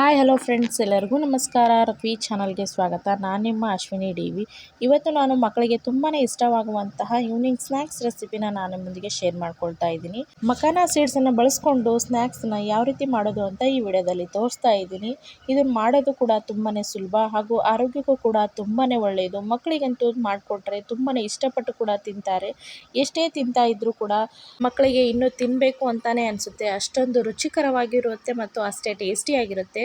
Hi, hello friends, ಎಲ್ಲರಿಗೂ ನಮಸ್ಕಾರ. ರವಿ ಚಾನಲ್ಗೆ ಸ್ವಾಗತ. ನಾನು ನಿಮ್ಮ ಅಶ್ವಿನಿ ಡಿ ವಿ ಇವತ್ತು ನಾನು ಮಕ್ಕಳಿಗೆ ತುಂಬಾ ಇಷ್ಟವಾಗುವಂತಹ ಈವ್ನಿಂಗ್ ಸ್ನ್ಯಾಕ್ಸ್ ರೆಸಿಪಿನ ನಾನು ನಿಮ್ಮೊಂದಿಗೆ ಶೇರ್ ಮಾಡ್ಕೊಳ್ತಾ ಇದ್ದೀನಿ. ಮಕಾನ ಸೀಡ್ಸನ್ನು ಬಳಸ್ಕೊಂಡು ಸ್ನ್ಯಾಕ್ಸ್ನ ಯಾವ ರೀತಿ ಮಾಡೋದು ಅಂತ ಈ ವಿಡಿಯೋದಲ್ಲಿ ತೋರಿಸ್ತಾ ಇದ್ದೀನಿ. ಇದನ್ನು ಮಾಡೋದು ಕೂಡ ತುಂಬಾ ಸುಲಭ ಹಾಗೂ ಆರೋಗ್ಯಕ್ಕೂ ಕೂಡ ತುಂಬಾ ಒಳ್ಳೆಯದು. ಮಕ್ಕಳಿಗಂತೂ ಮಾಡಿಕೊಟ್ರೆ ತುಂಬಾ ಇಷ್ಟಪಟ್ಟು ಕೂಡ ತಿಂತಾರೆ. ಎಷ್ಟೇ ತಿಂತಾ ಇದ್ದರೂ ಕೂಡ ಮಕ್ಕಳಿಗೆ ಇನ್ನೂ ತಿನ್ನಬೇಕು ಅಂತಾನೆ ಅನಿಸುತ್ತೆ. ಅಷ್ಟೊಂದು ರುಚಿಕರವಾಗಿರುತ್ತೆ ಮತ್ತು ಅಷ್ಟೇ ಟೇಸ್ಟಿಯಾಗಿರುತ್ತೆ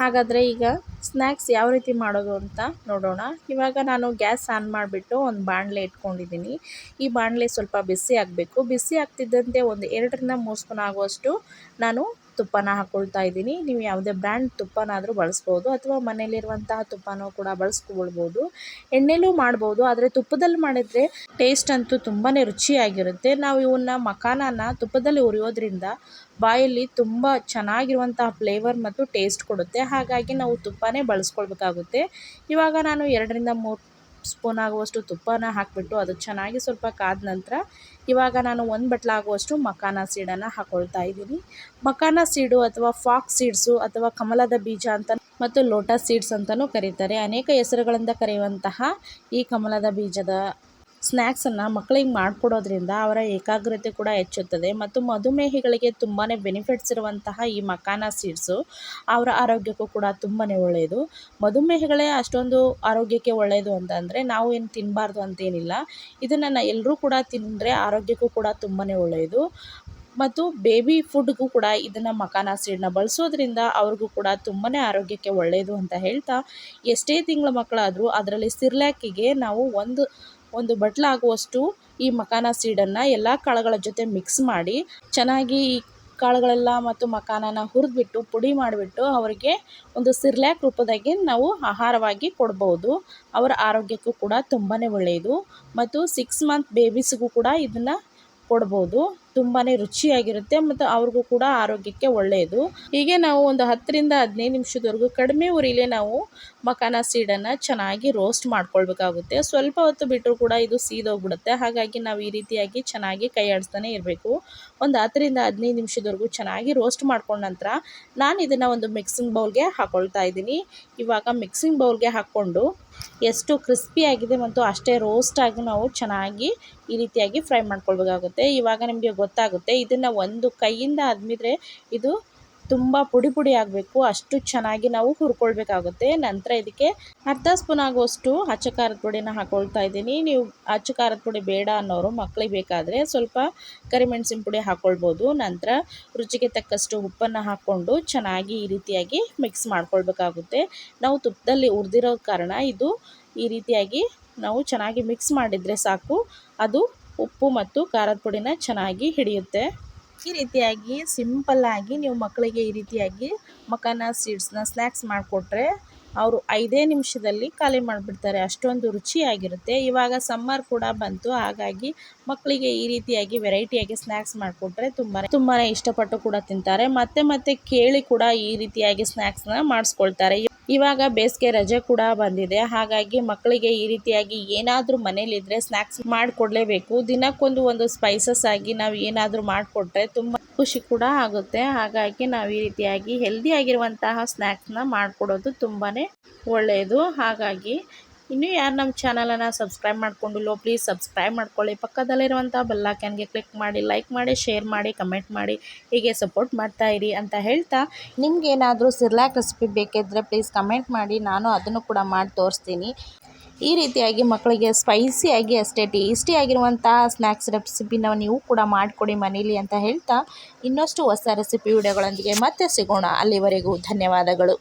ಹಾಗಾದರೆ ಈಗ ಸ್ನ್ಯಾಕ್ಸ್ ಯಾವ ರೀತಿ ಮಾಡೋದು ಅಂತ ನೋಡೋಣ. ಇವಾಗ ನಾನು ಗ್ಯಾಸ್ ಆನ್ ಮಾಡಿಬಿಟ್ಟು ಒಂದು ಬಾಣಲೆ ಇಟ್ಕೊಂಡಿದ್ದೀನಿ. ಈ ಬಾಣಲೆ ಸ್ವಲ್ಪ ಬಿಸಿ ಆಗಬೇಕು. ಬಿಸಿ ಆಗ್ತಿದ್ದಂತೆ ಒಂದು ಎರಡರಿಂದ ಮೂರು ಸ್ಪೂನ್ ಆಗುವಷ್ಟು ನಾನು ತುಪ್ಪನ ಹಾಕ್ಕೊಳ್ತಾ ಇದ್ದೀನಿ. ನೀವು ಯಾವುದೇ ಬ್ರ್ಯಾಂಡ್ ತುಪ್ಪನಾದರೂ ಬಳಸ್ಬೋದು ಅಥವಾ ಮನೇಲಿರುವಂತಹ ತುಪ್ಪನೂ ಕೂಡ ಬಳಸ್ಕೊಳ್ಬೋದು. ಎಣ್ಣೆಲೂ ಮಾಡ್ಬೋದು, ಆದರೆ ತುಪ್ಪದಲ್ಲಿ ಮಾಡಿದರೆ ಟೇಸ್ಟ್ ಅಂತೂ ತುಂಬಾ ರುಚಿಯಾಗಿರುತ್ತೆ. ನಾವು ಇವನ್ನ ಮಖಾನನ ತುಪ್ಪದಲ್ಲಿ ಉರಿಯೋದ್ರಿಂದ ಬಾಯಲ್ಲಿ ತುಂಬ ಚೆನ್ನಾಗಿರುವಂತಹ ಫ್ಲೇವರ್ ಮತ್ತು ಟೇಸ್ಟ್ ಕೊಡುತ್ತೆ. ಹಾಗಾಗಿ ನಾವು ತುಪ್ಪನೇ ಬಳಸ್ಕೊಳ್ಬೇಕಾಗುತ್ತೆ. ಇವಾಗ ನಾನು ಎರಡರಿಂದ ಮೂರು ಸ್ಪೂನ್ ಆಗುವಷ್ಟು ತುಪ್ಪನ ಹಾಕಿಬಿಟ್ಟು ಅದು ಚೆನ್ನಾಗಿ ಸ್ವಲ್ಪ ಕಾದ ನಂತರ ಇವಾಗ ನಾನು ಒಂದು ಬಟ್ಲಾಗುವಷ್ಟು ಮಕಾನ ಸೀಡನ್ನು ಹಾಕ್ಕೊಳ್ತಾ ಇದ್ದೀನಿ. ಮಕಾನ ಸೀಡು ಅಥವಾ ಫಾಕ್ ಸೀಡ್ಸು ಅಥವಾ ಕಮಲದ ಬೀಜ ಅಂತ ಮತ್ತು ಲೋಟಸ್ ಸೀಡ್ಸ್ ಅಂತಲೂ ಕರೀತಾರೆ. ಅನೇಕ ಹೆಸರುಗಳಿಂದ ಕರೆಯುವಂತಹ ಈ ಕಮಲದ ಬೀಜದ ಸ್ನ್ಯಾಕ್ಸನ್ನು ಮಕ್ಕಳಿಗೆ ಮಾಡಿಕೊಡೋದ್ರಿಂದ ಅವರ ಏಕಾಗ್ರತೆ ಕೂಡ ಹೆಚ್ಚುತ್ತದೆ ಮತ್ತು ಮಧುಮೇಹಿಗಳಿಗೆ ತುಂಬಾ ಬೆನಿಫಿಟ್ಸ್ ಇರುವಂತಹ ಈ ಮಕಾನ ಸೀಡ್ಸು ಅವರ ಆರೋಗ್ಯಕ್ಕೂ ಕೂಡ ತುಂಬಾ ಒಳ್ಳೆಯದು. ಮಧುಮೇಹಿಗಳೇ ಅಷ್ಟೊಂದು ಆರೋಗ್ಯಕ್ಕೆ ಒಳ್ಳೆಯದು ಅಂತಂದರೆ ನಾವು ಏನು ತಿನ್ನಬಾರ್ದು ಅಂತೇನಿಲ್ಲ. ಇದನ್ನು ಎಲ್ಲರೂ ಕೂಡ ತಿಂದರೆ ಆರೋಗ್ಯಕ್ಕೂ ಕೂಡ ತುಂಬಾ ಒಳ್ಳೆಯದು. ಮತ್ತು ಬೇಬಿ ಫುಡ್ಗೂ ಕೂಡ ಇದನ್ನು ಮಕಾನ ಸೀಡನ್ನ ಬಳಸೋದ್ರಿಂದ ಅವ್ರಿಗೂ ಕೂಡ ತುಂಬಾ ಆರೋಗ್ಯಕ್ಕೆ ಒಳ್ಳೆಯದು ಅಂತ ಹೇಳ್ತಾ ಎಷ್ಟೇ ತಿಂಗಳ ಮಕ್ಕಳಾದರೂ ಅದರಲ್ಲಿ ಸಿರ್ಲ್ಯಾಕಿಗೆ ನಾವು ಒಂದು ಒಂದು ಬಟ್ಲಾಗುವಷ್ಟು ಈ ಮಕಾನ ಸೀಡನ್ನು ಎಲ್ಲ ಕಾಳುಗಳ ಜೊತೆ ಮಿಕ್ಸ್ ಮಾಡಿ ಚೆನ್ನಾಗಿ ಈ ಕಾಳುಗಳೆಲ್ಲ ಮತ್ತು ಮಕಾನನ ಹುರಿದ್ಬಿಟ್ಟು ಪುಡಿ ಮಾಡಿಬಿಟ್ಟು ಅವರಿಗೆ ಒಂದು ಸಿರ್ಲ್ಯಾಕ್ ರೂಪದಾಗೆ ನಾವು ಆಹಾರವಾಗಿ ಕೊಡ್ಬೋದು. ಅವರ ಆರೋಗ್ಯಕ್ಕೂ ಕೂಡ ತುಂಬಾ ಒಳ್ಳೆಯದು ಮತ್ತು ಸಿಕ್ಸ್ ಮಂತ್ ಬೇಬೀಸ್ಗೂ ಕೂಡ ಇದನ್ನು ಕೊಡ್ಬೋದು. ತುಂಬಾ ರುಚಿಯಾಗಿರುತ್ತೆ ಮತ್ತು ಅವ್ರಿಗೂ ಕೂಡ ಆರೋಗ್ಯಕ್ಕೆ ಒಳ್ಳೆಯದು ಹೀಗೆ ನಾವು ಒಂದು ಹತ್ತರಿಂದ ಹದಿನೈದು ನಿಮಿಷದವರೆಗೂ ಕಡಿಮೆ ಉರಿಲೇ ನಾವು ಮಕಾನ ಸೀಡನ್ನು ಚೆನ್ನಾಗಿ ರೋಸ್ಟ್ ಮಾಡ್ಕೊಳ್ಬೇಕಾಗುತ್ತೆ. ಸ್ವಲ್ಪ ಹೊತ್ತು ಬಿಟ್ಟರು ಕೂಡ ಇದು ಸೀದೋಗ್ಬಿಡುತ್ತೆ. ಹಾಗಾಗಿ ನಾವು ಈ ರೀತಿಯಾಗಿ ಚೆನ್ನಾಗಿ ಕೈ ಆಡಿಸ್ತಾನೆ ಇರಬೇಕು. ಒಂದು ಹತ್ತರಿಂದ ಹದಿನೈದು ನಿಮಿಷದವರೆಗೂ ಚೆನ್ನಾಗಿ ರೋಸ್ಟ್ ಮಾಡ್ಕೊಂಡ ನಂತರ ನಾನು ಇದನ್ನು ಒಂದು ಮಿಕ್ಸಿಂಗ್ ಬೌಲ್ಗೆ ಹಾಕ್ಕೊಳ್ತಾ ಇದ್ದೀನಿ. ಇವಾಗ ಮಿಕ್ಸಿಂಗ್ ಬೌಲ್ಗೆ ಹಾಕ್ಕೊಂಡು ಎಷ್ಟು ಕ್ರಿಸ್ಪಿಯಾಗಿದೆ ಮತ್ತು ಅಷ್ಟೇ ರೋಸ್ಟ್ ರೋಸ್ಟಾಗಿ ನಾವು ಚೆನ್ನಾಗಿ ಈ ರೀತಿಯಾಗಿ ಫ್ರೈ ಮಾಡ್ಕೊಳ್ಬೇಕಾಗುತ್ತೆ. ಇವಾಗ ನಿಮಗೆ ಗೊತ್ತಾಗುತ್ತೆ, ಇದನ್ನು ಒಂದು ಕೈಯಿಂದ ಅದ್ಮಿದ್ರೆ ಇದು ತುಂಬ ಪುಡಿ ಪುಡಿ ಆಗಬೇಕು, ಅಷ್ಟು ಚೆನ್ನಾಗಿ ನಾವು ಹುರ್ಕೊಳ್ಬೇಕಾಗುತ್ತೆ. ನಂತರ ಇದಕ್ಕೆ ಅರ್ಧ ಸ್ಪೂನ್ ಆಗುವಷ್ಟು ಅಚ್ಚ ಖಾರದ ಪುಡಿನ ಹಾಕ್ಕೊಳ್ತಾ ಇದ್ದೀನಿ. ನೀವು ಅಚ್ಚ ಖಾರದ ಪುಡಿ ಬೇಡ ಅನ್ನೋರು ಮಕ್ಕಳಿಗೆ ಬೇಕಾದರೆ ಸ್ವಲ್ಪ ಕರಿಮೆಣಸಿನ ಪುಡಿ ಹಾಕ್ಕೊಳ್ಬೋದು ನಂತರ ರುಚಿಗೆ ತಕ್ಕಷ್ಟು ಉಪ್ಪನ್ನು ಹಾಕ್ಕೊಂಡು ಚೆನ್ನಾಗಿ ಈ ರೀತಿಯಾಗಿ ಮಿಕ್ಸ್ ಮಾಡ್ಕೊಳ್ಬೇಕಾಗುತ್ತೆ. ನಾವು ತುಪ್ಪದಲ್ಲಿ ಹುರಿದಿರೋ ಕಾರಣ ಇದು ಈ ರೀತಿಯಾಗಿ ನಾವು ಚೆನ್ನಾಗಿ ಮಿಕ್ಸ್ ಮಾಡಿದರೆ ಸಾಕು. ಅದು ಉಪ್ಪು ಮತ್ತು ಖಾರದ ಪುಡಿನ ಚೆನ್ನಾಗಿ ಹಿಡಿಯುತ್ತೆ. ಈ ರೀತಿಯಾಗಿ ಸಿಂಪಲ್ಲಾಗಿ ನೀವು ಮಕ್ಕಳಿಗೆ ಈ ರೀತಿಯಾಗಿ ಮಕಾನ ಸೀಡ್ಸ್ನ ಸ್ನ್ಯಾಕ್ಸ್ ಮಾಡಿಕೊಟ್ರೆ ಅವರು ಐದೇ ನಿಮಿಷದಲ್ಲಿ ಖಾಲಿ ಮಾಡಿಬಿಡ್ತಾರೆ. ಅಷ್ಟೊಂದು ರುಚಿಯಾಗಿರುತ್ತೆ. ಇವಾಗ ಸಮ್ಮರ್ ಕೂಡ ಬಂತು. ಹಾಗಾಗಿ ಮಕ್ಕಳಿಗೆ ಈ ರೀತಿಯಾಗಿ ವೆರೈಟಿಯಾಗಿ ಸ್ನ್ಯಾಕ್ಸ್ ಮಾಡಿಕೊಟ್ರೆ ತುಂಬಾ ತುಂಬಾ ಇಷ್ಟಪಟ್ಟು ಕೂಡ ತಿಂತಾರೆ. ಮತ್ತೆ ಮತ್ತೆ ಕೇಳಿ ಕೂಡ ಈ ರೀತಿಯಾಗಿ ಸ್ನ್ಯಾಕ್ಸ್ನ ಮಾಡಿಸ್ಕೊಳ್ತಾರೆ. ಇವಾಗ ಬೇಸಿಗೆ ರಜೆ ಕೂಡ ಬಂದಿದೆ. ಹಾಗಾಗಿ ಮಕ್ಕಳಿಗೆ ಈ ರೀತಿಯಾಗಿ ಏನಾದರೂ ಮನೇಲಿದ್ದರೆ ಸ್ನ್ಯಾಕ್ಸ್ ಮಾಡಿಕೊಡ್ಲೇಬೇಕು. ದಿನಕ್ಕೊಂದು ಒಂದು ಸ್ಪೈಸಸ್ ಆಗಿ ನಾವು ಏನಾದರೂ ಮಾಡಿಕೊಟ್ರೆ ತುಂಬ ಖುಷಿ ಕೂಡ ಆಗುತ್ತೆ. ಹಾಗಾಗಿ ನಾವು ಈ ರೀತಿಯಾಗಿ ಹೆಲ್ದಿ ಆಗಿರುವಂತಹ ಸ್ನ್ಯಾಕ್ಸ್ನ ಮಾಡಿಕೊಡೋದು ತುಂಬಾ ಒಳ್ಳೆಯದು ಹಾಗಾಗಿ ಇನ್ನೂ ಯಾರು ನಮ್ಮ ಚಾನಲನ್ನು ಸಬ್ಸ್ಕ್ರೈಬ್ ಮಾಡ್ಕೊಂಡಿಲ್ಲೋ ಪ್ಲೀಸ್ ಸಬ್ಸ್ಕ್ರೈಬ್ ಮಾಡ್ಕೊಳ್ಳಿ. ಪಕ್ಕದಲ್ಲಿರುವಂಥ ಬೆಲ್ಲಾಕ್ಯಾನ್ಗೆ ಕ್ಲಿಕ್ ಮಾಡಿ ಲೈಕ್ ಮಾಡಿ ಶೇರ್ ಮಾಡಿ ಕಮೆಂಟ್ ಮಾಡಿ. ಹೀಗೆ ಸಪೋರ್ಟ್ ಮಾಡ್ತಾ ಇರಿ ಅಂತ ಹೇಳ್ತಾ ನಿಮ್ಗೆ ಏನಾದರೂ ಸಿರ್ಲಾಕ್ ರೆಸಿಪಿ ಬೇಕಿದ್ದರೆ ಪ್ಲೀಸ್ ಕಮೆಂಟ್ ಮಾಡಿ, ನಾನು ಅದನ್ನು ಕೂಡ ಮಾಡಿ ತೋರಿಸ್ತೀನಿ. ಈ ರೀತಿಯಾಗಿ ಮಕ್ಕಳಿಗೆ ಸ್ಪೈಸಿಯಾಗಿ ಅಷ್ಟೇ ಟೇಸ್ಟಿಯಾಗಿರುವಂತಹ ಸ್ನ್ಯಾಕ್ಸ್ ರೆಸಿಪಿನ ನೀವು ಕೂಡ ಮಾಡಿಕೊಡಿ ಮನೇಲಿ ಅಂತ ಹೇಳ್ತಾ ಇನ್ನಷ್ಟು ಹೊಸ ರೆಸಿಪಿ ವಿಡಿಯೋಗಳೊಂದಿಗೆ ಮತ್ತೆ ಸಿಗೋಣ. ಅಲ್ಲಿವರೆಗೂ ಧನ್ಯವಾದಗಳು.